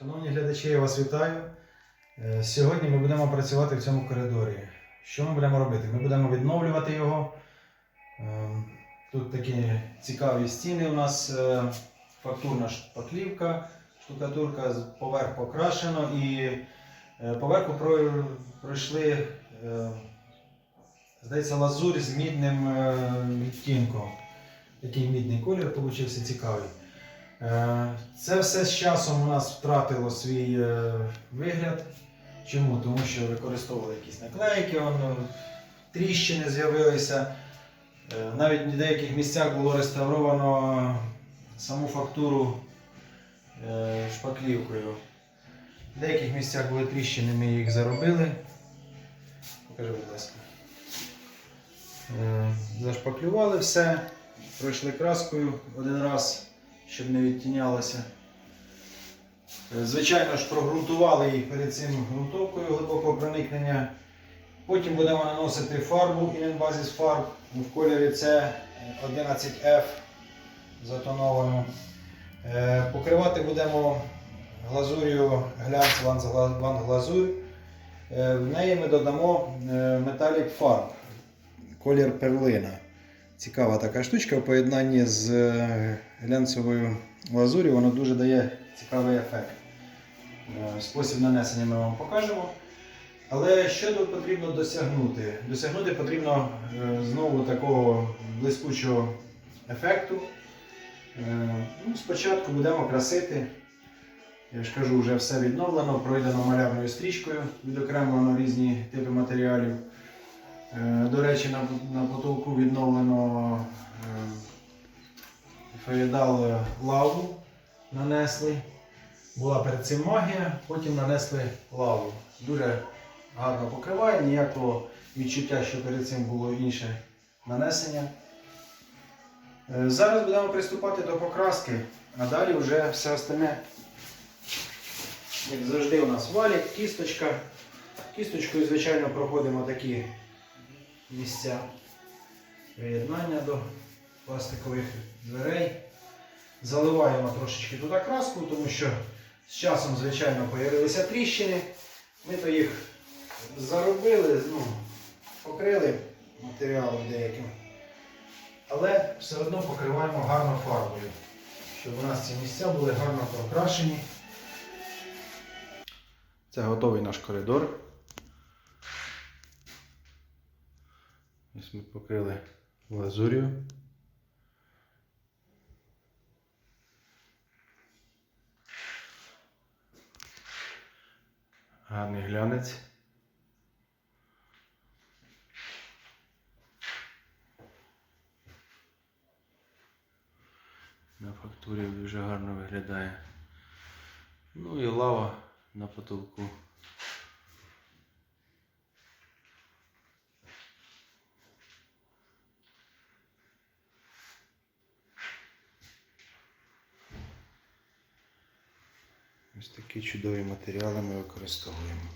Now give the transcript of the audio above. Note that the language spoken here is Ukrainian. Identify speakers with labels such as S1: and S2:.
S1: глядачі, я вас вітаю. Е, Сьогодні ми будемо працювати в цьому коридорі. Що ми будемо робити? Ми будемо відновлювати його. Е, Тут такі цікаві стіни у нас, е, фактурна шпаклівка, штукатурка поверх покрашено і е, поверху пройшли, здається, лазурь з мідним відтінком. Такий мідний колір получився цікавий. Е, Це все з часом у нас втратило свій е, вигляд. Чому? Тому що використовували якісь наклейки, воно, тріщини з'явилися. Е, Навіть в деяких місцях було реставровано саму фактуру шпаклівкою. В деяких місцях були тріщини, ми їх заробили. Покажи, будь ласка. Зашпаклювали все, пройшли краскою один раз, щоб не відтінялося. Е, Звичайно ж, прогрунтували їх перед цим ґрунтовкою глибокого проникнення. Потім будемо наносити фарбу Іненбазіс фарб в кольорі C11F затоновану. Е, Покривати будемо глазур'ю глянц Ван Глазурь. Е, В неї ми додамо металік фарб, колір перлина. Цікава така штучка в поєднанні з е, глянцевою глазур'ю, воно дуже дає цікавий ефект. Е, Спосіб нанесення ми вам покажемо. Але що тут потрібно досягнути? Досягнути потрібно е, знову такого блискучого ефекту. Ну, спочатку будемо красити. Я ж кажу, вже все відновлено, пройдено малярною стрічкою, відокремлено різні типи матеріалів. Е, До речі, на, на потолку відновлено е, феєдал лаву нанесли. Була перед цим магія, потім нанесли лаву. Дуже гарно покриває, ніякого відчуття, що перед цим було інше нанесення. Е, Зараз будемо приступати до покраски, а далі вже все остальне. Як завжди, у нас валік, кісточка. Кісточкою, звичайно, проходимо такі місця приєднання до пластикових дверей. Заливаємо трошечки туди краску, тому що з часом, звичайно, з'явилися тріщини. Ми то їх заробили, ну, покрили матеріалом деяким. Але все одно покриваємо гарно фарбою, щоб у нас ці місця були гарно прокрашені. Це готовий наш коридор. Ми покрили глазур'ю. Гарний глянець. На фактурі дуже гарно виглядає. Ну і лава на потолку. Ось такі чудові матеріали ми використовуємо.